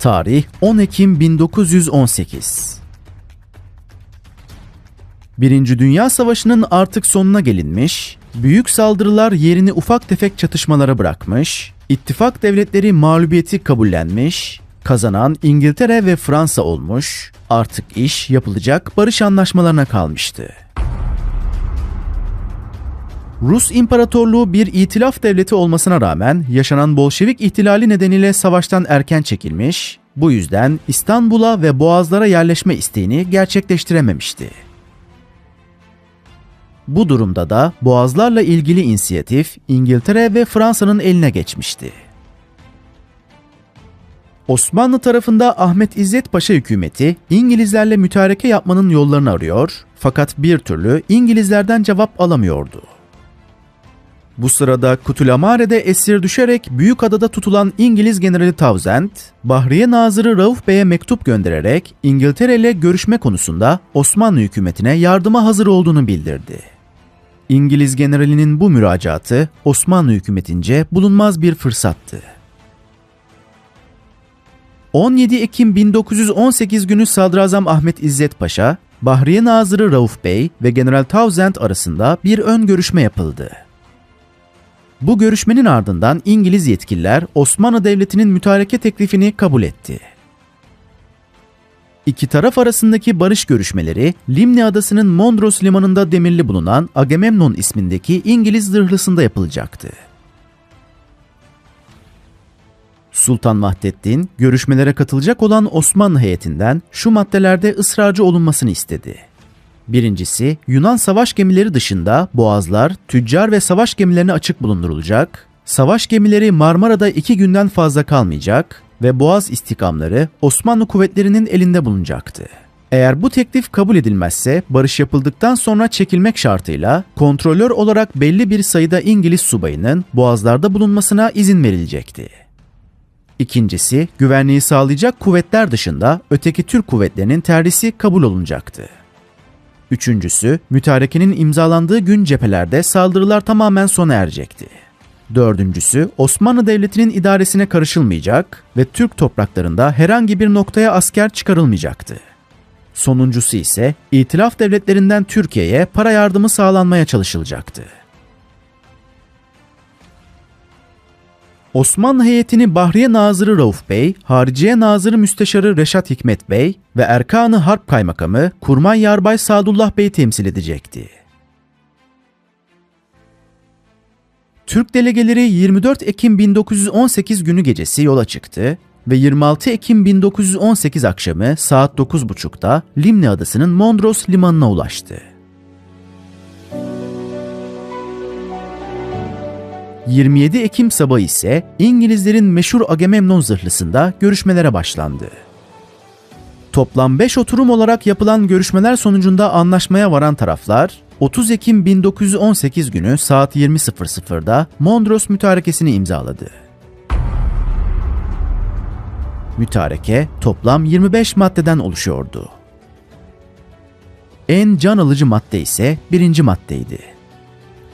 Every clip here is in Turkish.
Tarih 10 Ekim 1918. Birinci Dünya Savaşı'nın artık sonuna gelinmiş, büyük saldırılar yerini ufak tefek çatışmalara bırakmış, ittifak devletleri mağlubiyeti kabullenmiş, kazanan İngiltere ve Fransa olmuş, artık iş yapılacak barış anlaşmalarına kalmıştı. Rus İmparatorluğu bir itilaf devleti olmasına rağmen yaşanan Bolşevik ihtilali nedeniyle savaştan erken çekilmiş, bu yüzden İstanbul'a ve Boğazlara yerleşme isteğini gerçekleştirememişti. Bu durumda da Boğazlarla ilgili inisiyatif İngiltere ve Fransa'nın eline geçmişti. Osmanlı tarafında Ahmet İzzet Paşa hükümeti İngilizlerle mütareke yapmanın yollarını arıyor fakat bir türlü İngilizlerden cevap alamıyordu. Bu sırada Kutulamare'de esir düşerek Büyükada'da tutulan İngiliz Generali Townsend, Bahriye Nazırı Rauf Bey'e mektup göndererek İngiltere ile görüşme konusunda Osmanlı hükümetine yardıma hazır olduğunu bildirdi. İngiliz generalinin bu müracaatı Osmanlı hükümetince bulunmaz bir fırsattı. 17 Ekim 1918 günü Sadrazam Ahmet İzzet Paşa, Bahriye Nazırı Rauf Bey ve General Townsend arasında bir ön görüşme yapıldı. Bu görüşmenin ardından İngiliz yetkililer Osmanlı Devleti'nin mütareke teklifini kabul etti. İki taraf arasındaki barış görüşmeleri Limni Adası'nın Mondros limanında demirli bulunan Agamemnon ismindeki İngiliz zırhlısında yapılacaktı. Sultan Vahdettin görüşmelere katılacak olan Osmanlı heyetinden şu maddelerde ısrarcı olunmasını istedi. Birincisi Yunan savaş gemileri dışında boğazlar, tüccar ve savaş gemilerine açık bulundurulacak, savaş gemileri Marmara'da iki günden fazla kalmayacak ve boğaz istikamları Osmanlı kuvvetlerinin elinde bulunacaktı. Eğer bu teklif kabul edilmezse barış yapıldıktan sonra çekilmek şartıyla kontrolör olarak belli bir sayıda İngiliz subayının boğazlarda bulunmasına izin verilecekti. İkincisi, güvenliği sağlayacak kuvvetler dışında öteki Türk kuvvetlerinin terhisi kabul olunacaktı. Üçüncüsü, mütarekenin imzalandığı gün cephelerde saldırılar tamamen sona erecekti. Dördüncüsü, Osmanlı Devleti'nin idaresine karışılmayacak ve Türk topraklarında herhangi bir noktaya asker çıkarılmayacaktı. Sonuncusu ise İtilaf devletlerinden Türkiye'ye para yardımı sağlanmaya çalışılacaktı. Osmanlı heyetini Bahriye Nazırı Rauf Bey, Hariciye Nazırı Müsteşarı Reşat Hikmet Bey ve Erkanı Harp Kaymakamı Kurmay Yarbay Sadullah Bey temsil edecekti. Türk delegeleri 24 Ekim 1918 günü gecesi yola çıktı ve 26 Ekim 1918 akşamı saat 9.30'da Limni Adası'nın Mondros limanına ulaştı. 27 Ekim sabahı ise İngilizlerin meşhur Agamemnon zırhlısında görüşmelere başlandı. Toplam 5 oturum olarak yapılan görüşmeler sonucunda anlaşmaya varan taraflar 30 Ekim 1918 günü saat 20.00'da Mondros Mütarekesini imzaladı. Mütareke toplam 25 maddeden oluşuyordu. En can alıcı madde ise birinci maddeydi.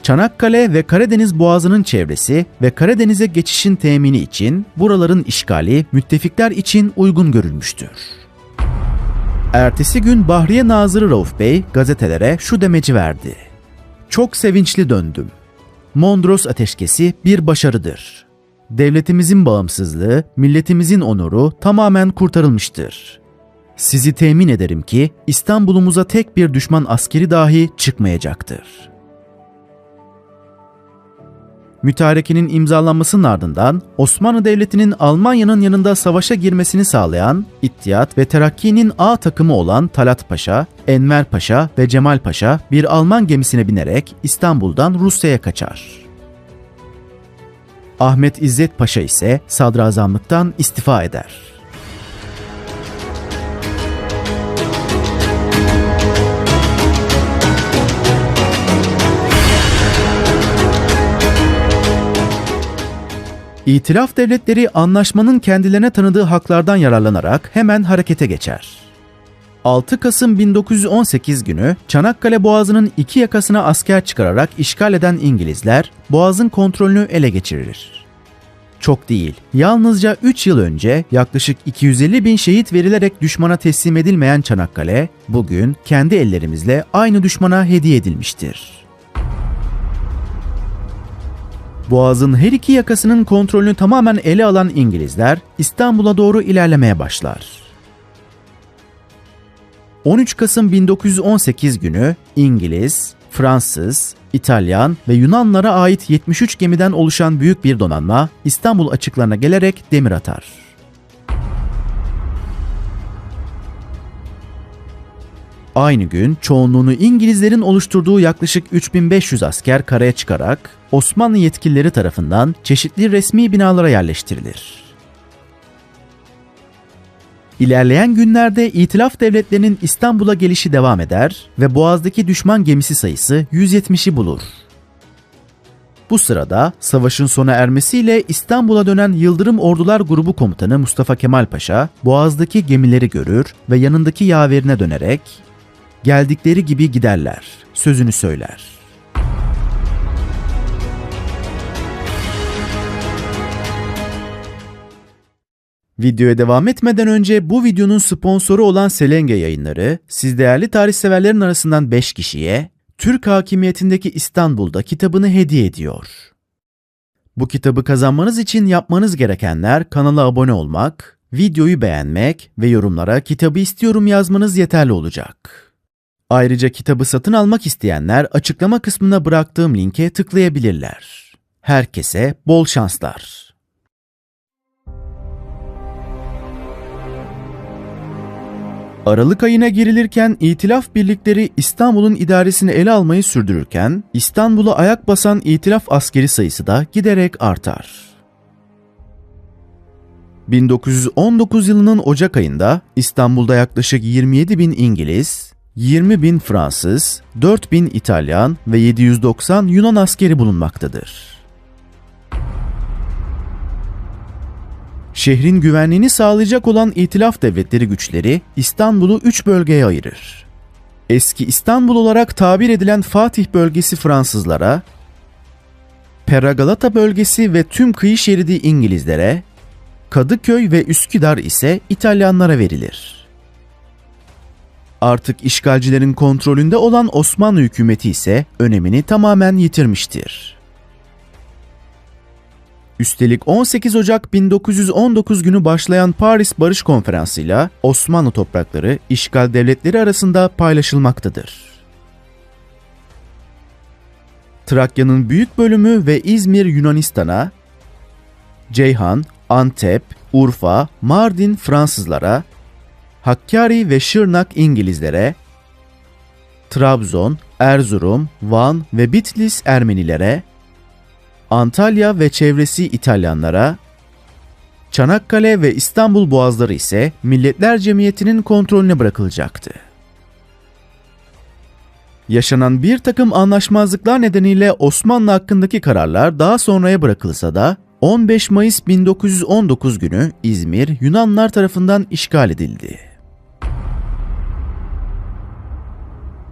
Çanakkale ve Karadeniz Boğazı'nın çevresi ve Karadeniz'e geçişin temini için buraların işgali müttefikler için uygun görülmüştür. Ertesi gün Bahriye Nazırı Rauf Bey gazetelere şu demeci verdi. Çok sevinçli döndüm. Mondros ateşkesi bir başarıdır. Devletimizin bağımsızlığı, milletimizin onuru tamamen kurtarılmıştır. Sizi temin ederim ki İstanbul'umuza tek bir düşman askeri dahi çıkmayacaktır.'' Mütarekenin imzalanmasının ardından Osmanlı Devleti'nin Almanya'nın yanında savaşa girmesini sağlayan İttiyat ve Terakki'nin A takımı olan Talat Paşa, Enver Paşa ve Cemal Paşa bir Alman gemisine binerek İstanbul'dan Rusya'ya kaçar. Ahmet İzzet Paşa ise sadrazamlıktan istifa eder. İtilaf devletleri anlaşmanın kendilerine tanıdığı haklardan yararlanarak hemen harekete geçer. 6 Kasım 1918 günü Çanakkale Boğazı'nın iki yakasına asker çıkararak işgal eden İngilizler Boğaz'ın kontrolünü ele geçirir. Çok değil. Yalnızca 3 yıl önce yaklaşık 250 bin şehit verilerek düşmana teslim edilmeyen Çanakkale, bugün kendi ellerimizle aynı düşmana hediye edilmiştir. Boğaz'ın her iki yakasının kontrolünü tamamen ele alan İngilizler İstanbul'a doğru ilerlemeye başlar. 13 Kasım 1918 günü İngiliz, Fransız, İtalyan ve Yunanlara ait 73 gemiden oluşan büyük bir donanma İstanbul açıklarına gelerek demir atar. Aynı gün çoğunluğunu İngilizlerin oluşturduğu yaklaşık 3500 asker karaya çıkarak Osmanlı yetkilileri tarafından çeşitli resmi binalara yerleştirilir. İlerleyen günlerde İtilaf devletlerinin İstanbul'a gelişi devam eder ve Boğaz'daki düşman gemisi sayısı 170'i bulur. Bu sırada savaşın sona ermesiyle İstanbul'a dönen Yıldırım Ordular Grubu Komutanı Mustafa Kemal Paşa, Boğaz'daki gemileri görür ve yanındaki yaverine dönerek geldikleri gibi giderler sözünü söyler. Videoya devam etmeden önce bu videonun sponsoru olan Selenge yayınları, siz değerli tarih severlerin arasından 5 kişiye Türk hakimiyetindeki İstanbul'da kitabını hediye ediyor. Bu kitabı kazanmanız için yapmanız gerekenler kanala abone olmak, videoyu beğenmek ve yorumlara kitabı istiyorum yazmanız yeterli olacak. Ayrıca kitabı satın almak isteyenler açıklama kısmına bıraktığım linke tıklayabilirler. Herkese bol şanslar. Aralık ayına girilirken İtilaf birlikleri İstanbul'un idaresini ele almayı sürdürürken İstanbul'a ayak basan İtilaf askeri sayısı da giderek artar. 1919 yılının Ocak ayında İstanbul'da yaklaşık 27 bin İngiliz, 20 bin Fransız, 4 bin İtalyan ve 790 Yunan askeri bulunmaktadır. Şehrin güvenliğini sağlayacak olan İtilaf Devletleri güçleri İstanbul'u 3 bölgeye ayırır. Eski İstanbul olarak tabir edilen Fatih bölgesi Fransızlara, Peragalata bölgesi ve tüm kıyı şeridi İngilizlere, Kadıköy ve Üsküdar ise İtalyanlara verilir. Artık işgalcilerin kontrolünde olan Osmanlı hükümeti ise önemini tamamen yitirmiştir. Üstelik 18 Ocak 1919 günü başlayan Paris Barış Konferansı ile Osmanlı toprakları işgal devletleri arasında paylaşılmaktadır. Trakya'nın büyük bölümü ve İzmir Yunanistan'a, Ceyhan, Antep, Urfa, Mardin Fransızlara, Hakkari ve Şırnak İngilizlere, Trabzon, Erzurum, Van ve Bitlis Ermenilere, Antalya ve çevresi İtalyanlara, Çanakkale ve İstanbul boğazları ise Milletler Cemiyeti'nin kontrolüne bırakılacaktı. Yaşanan bir takım anlaşmazlıklar nedeniyle Osmanlı hakkındaki kararlar daha sonraya bırakılsa da 15 Mayıs 1919 günü İzmir Yunanlar tarafından işgal edildi.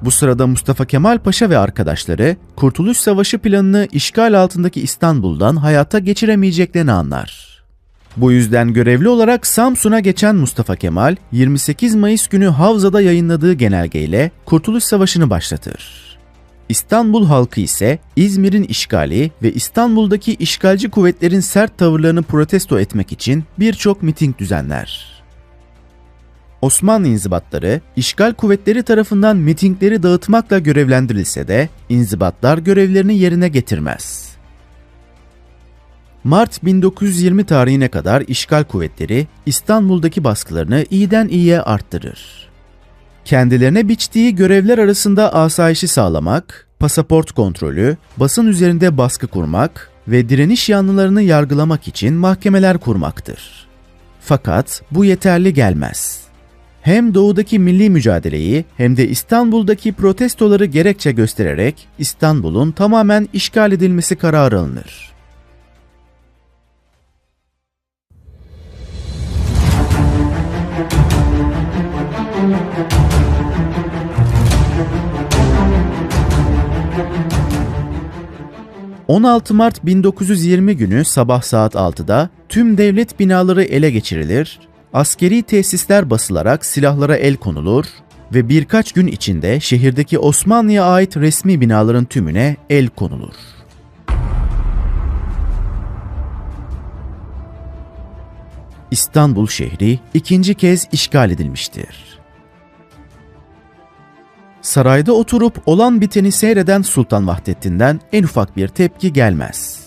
Bu sırada Mustafa Kemal Paşa ve arkadaşları Kurtuluş Savaşı planını işgal altındaki İstanbul'dan hayata geçiremeyeceklerini anlar. Bu yüzden görevli olarak Samsun'a geçen Mustafa Kemal 28 Mayıs günü Havza'da yayınladığı genelgeyle Kurtuluş Savaşı'nı başlatır. İstanbul halkı ise İzmir'in işgali ve İstanbul'daki işgalci kuvvetlerin sert tavırlarını protesto etmek için birçok miting düzenler. Osmanlı inzibatları işgal kuvvetleri tarafından mitingleri dağıtmakla görevlendirilse de inzibatlar görevlerini yerine getirmez. Mart 1920 tarihine kadar işgal kuvvetleri İstanbul'daki baskılarını iyiden iyiye arttırır. Kendilerine biçtiği görevler arasında asayişi sağlamak, pasaport kontrolü, basın üzerinde baskı kurmak ve direniş yanlılarını yargılamak için mahkemeler kurmaktır. Fakat bu yeterli gelmez hem doğudaki milli mücadeleyi hem de İstanbul'daki protestoları gerekçe göstererek İstanbul'un tamamen işgal edilmesi kararı alınır. 16 Mart 1920 günü sabah saat 6'da tüm devlet binaları ele geçirilir, askeri tesisler basılarak silahlara el konulur ve birkaç gün içinde şehirdeki Osmanlı'ya ait resmi binaların tümüne el konulur. İstanbul şehri ikinci kez işgal edilmiştir. Sarayda oturup olan biteni seyreden Sultan Vahdettin'den en ufak bir tepki gelmez.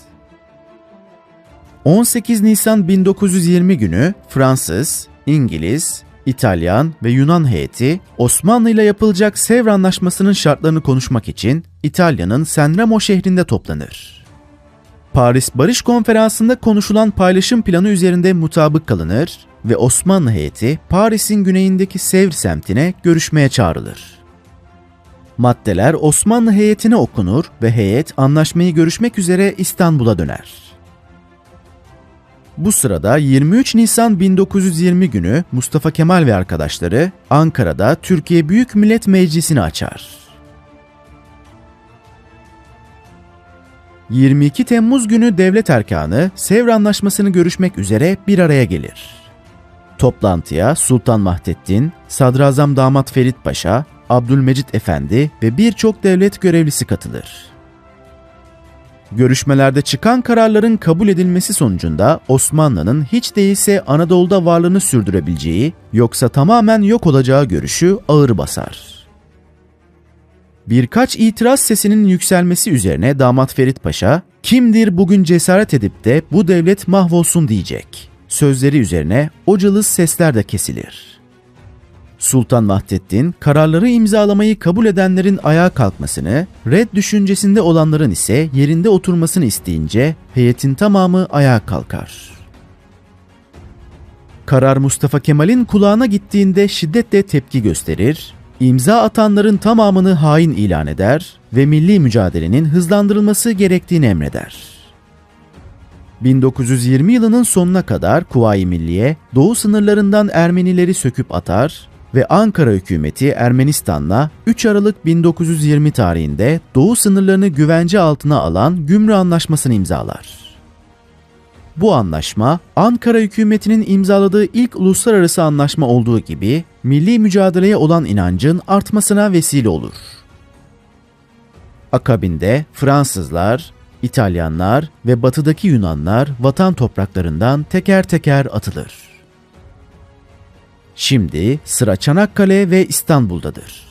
18 Nisan 1920 günü Fransız, İngiliz, İtalyan ve Yunan heyeti Osmanlı ile yapılacak Sevr Anlaşması'nın şartlarını konuşmak için İtalya'nın Sanremo şehrinde toplanır. Paris Barış Konferansı'nda konuşulan paylaşım planı üzerinde mutabık kalınır ve Osmanlı heyeti Paris'in güneyindeki Sevr semtine görüşmeye çağrılır. Maddeler Osmanlı heyetine okunur ve heyet anlaşmayı görüşmek üzere İstanbul'a döner. Bu sırada 23 Nisan 1920 günü Mustafa Kemal ve arkadaşları Ankara'da Türkiye Büyük Millet Meclisi'ni açar. 22 Temmuz günü devlet erkanı Sevr Anlaşması'nı görüşmek üzere bir araya gelir. Toplantıya Sultan Vahdettin, Sadrazam Damat Ferit Paşa, Abdülmecit Efendi ve birçok devlet görevlisi katılır. Görüşmelerde çıkan kararların kabul edilmesi sonucunda Osmanlı'nın hiç değilse Anadolu'da varlığını sürdürebileceği yoksa tamamen yok olacağı görüşü ağır basar. Birkaç itiraz sesinin yükselmesi üzerine damat Ferit Paşa, kimdir bugün cesaret edip de bu devlet mahvolsun diyecek. Sözleri üzerine o cılız sesler de kesilir. Sultan Vahdettin kararları imzalamayı kabul edenlerin ayağa kalkmasını, red düşüncesinde olanların ise yerinde oturmasını isteyince heyetin tamamı ayağa kalkar. Karar Mustafa Kemal'in kulağına gittiğinde şiddetle tepki gösterir, imza atanların tamamını hain ilan eder ve milli mücadelenin hızlandırılması gerektiğini emreder. 1920 yılının sonuna kadar Kuvayi Milliye doğu sınırlarından Ermenileri söküp atar ve Ankara hükümeti Ermenistan'la 3 Aralık 1920 tarihinde doğu sınırlarını güvence altına alan Gümrü Anlaşması'nı imzalar. Bu anlaşma Ankara hükümetinin imzaladığı ilk uluslararası anlaşma olduğu gibi milli mücadeleye olan inancın artmasına vesile olur. Akabinde Fransızlar, İtalyanlar ve batıdaki Yunanlar vatan topraklarından teker teker atılır. Şimdi sıra Çanakkale ve İstanbul'dadır.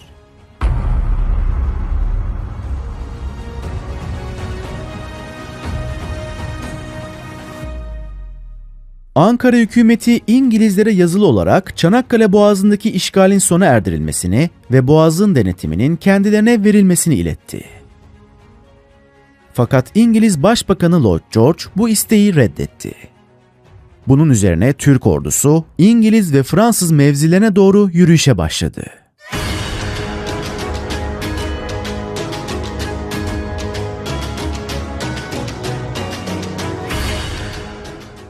Ankara hükümeti İngilizlere yazılı olarak Çanakkale Boğazı'ndaki işgalin sona erdirilmesini ve Boğaz'ın denetiminin kendilerine verilmesini iletti. Fakat İngiliz Başbakanı Lloyd George bu isteği reddetti. Bunun üzerine Türk ordusu İngiliz ve Fransız mevzilerine doğru yürüyüşe başladı.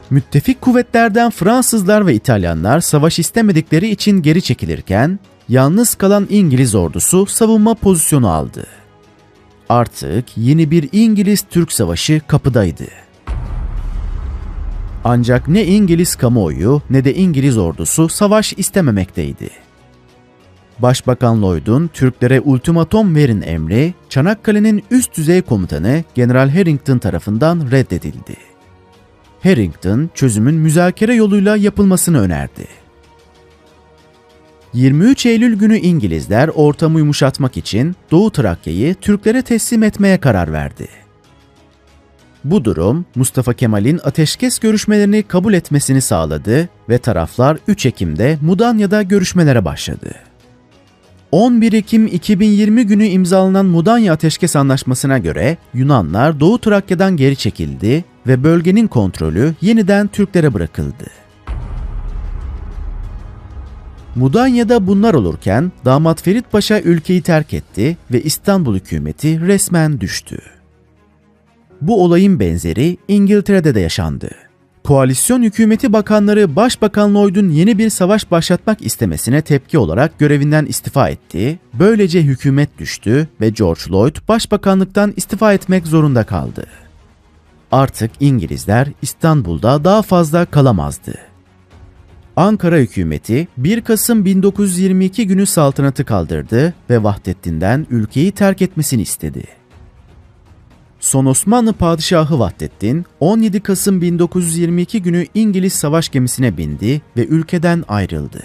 Müttefik kuvvetlerden Fransızlar ve İtalyanlar savaş istemedikleri için geri çekilirken, yalnız kalan İngiliz ordusu savunma pozisyonu aldı. Artık yeni bir İngiliz-Türk savaşı kapıdaydı. Ancak ne İngiliz kamuoyu ne de İngiliz ordusu savaş istememekteydi. Başbakan Lloyd'un Türklere ultimatom verin emri, Çanakkale'nin üst düzey komutanı General Harrington tarafından reddedildi. Harrington çözümün müzakere yoluyla yapılmasını önerdi. 23 Eylül günü İngilizler ortamı yumuşatmak için Doğu Trakya'yı Türklere teslim etmeye karar verdi. Bu durum Mustafa Kemal'in ateşkes görüşmelerini kabul etmesini sağladı ve taraflar 3 Ekim'de Mudanya'da görüşmelere başladı. 11 Ekim 2020 günü imzalanan Mudanya Ateşkes Anlaşması'na göre Yunanlar Doğu Trakya'dan geri çekildi ve bölgenin kontrolü yeniden Türklere bırakıldı. Mudanya'da bunlar olurken damat Ferit Paşa ülkeyi terk etti ve İstanbul hükümeti resmen düştü. Bu olayın benzeri İngiltere'de de yaşandı. Koalisyon hükümeti bakanları Başbakan Lloyd'un yeni bir savaş başlatmak istemesine tepki olarak görevinden istifa etti. Böylece hükümet düştü ve George Lloyd başbakanlıktan istifa etmek zorunda kaldı. Artık İngilizler İstanbul'da daha fazla kalamazdı. Ankara hükümeti 1 Kasım 1922 günü saltanatı kaldırdı ve Vahdettin'den ülkeyi terk etmesini istedi. Son Osmanlı Padişahı Vahdettin 17 Kasım 1922 günü İngiliz savaş gemisine bindi ve ülkeden ayrıldı.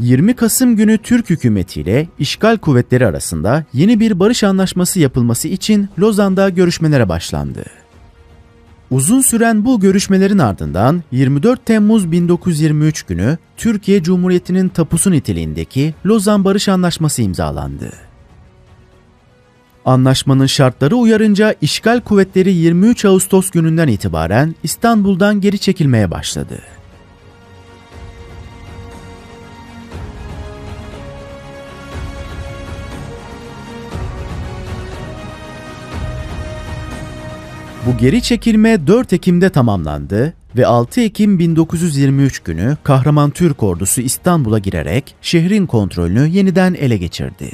...20 Kasım günü Türk hükümetiyle işgal kuvvetleri arasında yeni bir barış anlaşması yapılması için Lozan'da görüşmelere başlandı. Uzun süren bu görüşmelerin ardından 24 Temmuz 1923 günü Türkiye Cumhuriyeti'nin tapusu niteliğindeki Lozan Barış Anlaşması imzalandı. Anlaşmanın şartları uyarınca işgal kuvvetleri 23 Ağustos gününden itibaren İstanbul'dan geri çekilmeye başladı. Bu geri çekilme 4 Ekim'de tamamlandı ve 6 Ekim 1923 günü Kahraman Türk ordusu İstanbul'a girerek şehrin kontrolünü yeniden ele geçirdi.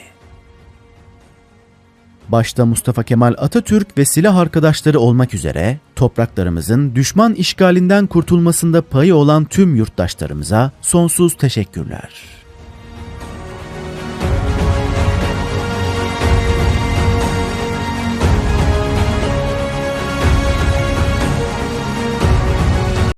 Başta Mustafa Kemal Atatürk ve silah arkadaşları olmak üzere topraklarımızın düşman işgalinden kurtulmasında payı olan tüm yurttaşlarımıza sonsuz teşekkürler.